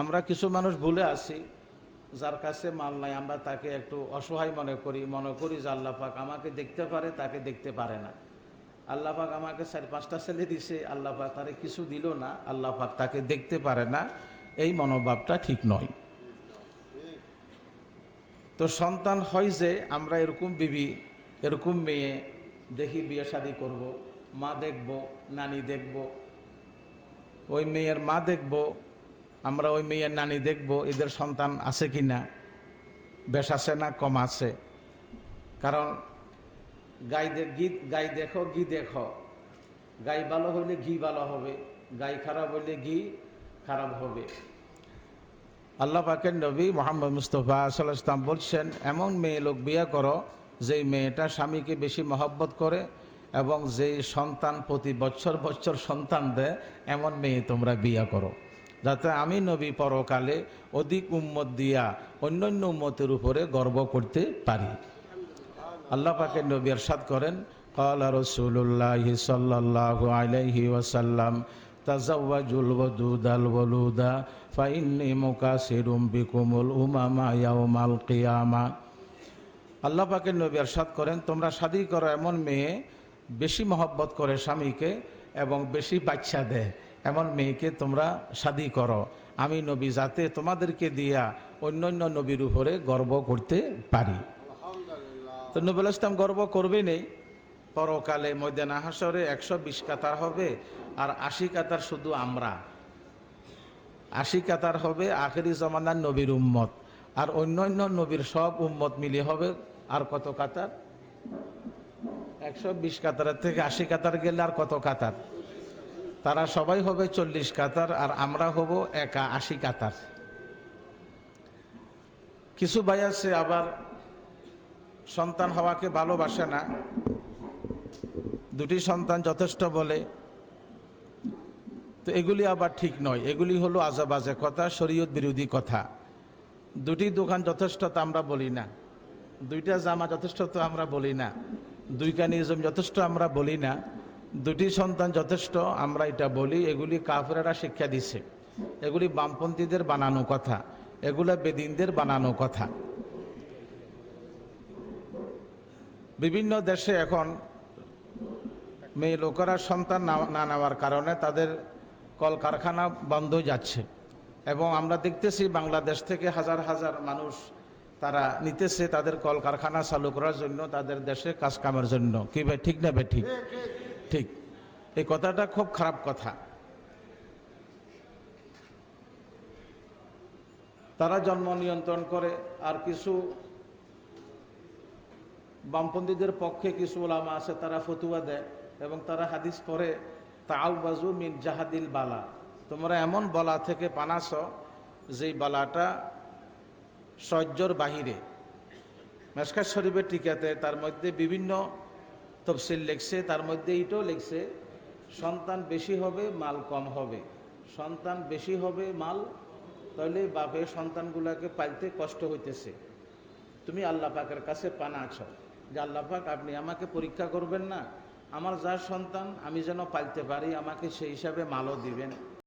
আমরা কিছু মানুষ ভুলে আছি, যার কাছে মাল নাই, আমরা তাকে একটু অসহায় মনে করি মনে করি যে আল্লাহ পাক আমাকে দেখতে পারে, তাকে দেখতে পারে না। আল্লাহ পাক আমাকে চার, পাঁচটা ছেলে দিছে, আল্লাহ পাক তারে কিছু দিল না, আল্লাহ পাক তাকে দেখতে পারে না, এই মনোভাবটা ঠিক নয়। তো সন্তান হয় যে আমরা এরকম বিবি, এরকম মেয়ে, দেখি বিয়ে শাদি করব, মা দেখব, নানি দেখব, ওই মেয়ের মা দেখব আমরা ওই মেয়ের নানি দেখব, এদের সন্তান আছে কি না? বেশ আছে না কম আছে? কারণ গাই গীত গাই দেখো, ঘি দেখো। গাই ভালো হইলে ঘি ভালো হবে, গাই খারাপ হইলে ঘি খারাপ হবে। আল্লাহ পাকের নবী মোহাম্মদ মুস্তফা সাল্লাহ ইসলাম বলছেন, এমন মেয়ে লোক বিয়ে করো, যেই মেয়েটা স্বামীকে বেশি মহব্বত করে এবং যেই সন্তান প্রতি বছর বছর সন্তান দেয়, এমন মেয়ে তোমরা বিয়ে করো। যাতে আমি নবী পরকালে অধিক উম্মত দিয়া অন্যান্য উম্মতের উপরে গর্ব করতে পারি আল্লাহ পাকের নবী এরশাদ করেন قال رسول الله صلى الله عليه وسلم تزوجوا الودود الولود فإني مكاسر بكم الأمم يوم القيامة আল্লাহ পাকের নবী এরশাদ করেন তোমরা শাদি করো এমন মেয়ে বেশি মহব্বত করে স্বামীকে এবং বেশি বাচ্চা দেয় এমন মেয়েকে তোমরা শাদি করো। আমি নবী যাতে তোমাদেরকে দিয়া অন্য অন্য নবীর উপরে গর্ব করতে পারি। তো নবুল ইসলাম গর্ব করবে নেই। পরকালে ময়দানা হাসরে একশো বিশ কাতার হবে আর আশি কাতার শুধু আমরা। আশি কাতার হবে আখেরি জমানার নবীর উম্মত। আর অন্যান্য নবীর সব উম্মত মিলে হবে আর কত কাতার? একশো বিশ কাতারের থেকে আশি কাতার গেলে আর কত কাতার? তারা সবাই হবে চল্লিশ কাতার আর আমরা হব একা আশি কাতার। কিছু ভাই আছে আবার সন্তান হওয়াকে ভালোবাসে না। দুটি সন্তান যথেষ্ট বলে। তো এগুলি আবার ঠিক নয়। এগুলি হলো আজাবাজে কথা, শরীয়ত বিরোধী কথা। দুটি দোকান যথেষ্ট তো আমরা বলি না। দুইটা জামা যথেষ্ট তো আমরা বলি না। দুই কানিজম যথেষ্ট আমরা বলি না। দুটি সন্তান যথেষ্ট, আমরা এটা বলি, এগুলি কাফেরা শিক্ষা দিছে। এগুলি বামপন্থীদের বানানো কথা, এগুলা বেদিনদের বানানো কথা। বিভিন্ন দেশে এখন মেয়ে লোকেরা সন্তান না- না নেওয়ার কারণে তাদের কলকারখানা বন্ধ যাচ্ছে। এবং আমরা দেখতেছি বাংলাদেশ থেকে হাজার হাজার মানুষ তারা নিতেছে তাদের কলকারখানা চালু করার জন্য, তাদের দেশে কাজ কামের জন্য। কি ভাই, ঠিক না ভাই, ঠিক? ঠিক। এই কথাটা খুব খারাপ কথা। তারা জন্ম নিয়ন্ত্রণ করে আর কিছু বামপন্থীদের পক্ষে কিছু ওলামা আছে, তারা ফতুয়া দেয় এবং তারা হাদিস পরে তাও বাজু মিন জাহাদিল বালা। তোমরা এমন বলা থেকে পানাস যেই বালাটা সহ্যর বাহিরে। মেসকার শরীফের টিকাতে তার মধ্যে বিভিন্ন তফসিল লেখছে, তার মধ্যে এইটাও লিখছে, সন্তান বেশি হবে, মাল কম হবে। সন্তান বেশি হবে, মাল, তাহলে বাপে সন্তানগুলাকে পাইতে কষ্ট হইতেছে। তুমি আল্লাহ পাকের কাছে পানা আছো। যে আল্লাহ পাক, আপনি আমাকে পরীক্ষা করবেন না, আমার যার সন্তান, আমি যেন পালতে পারি, আমাকে সেই হিসাবে মালও দিবেন।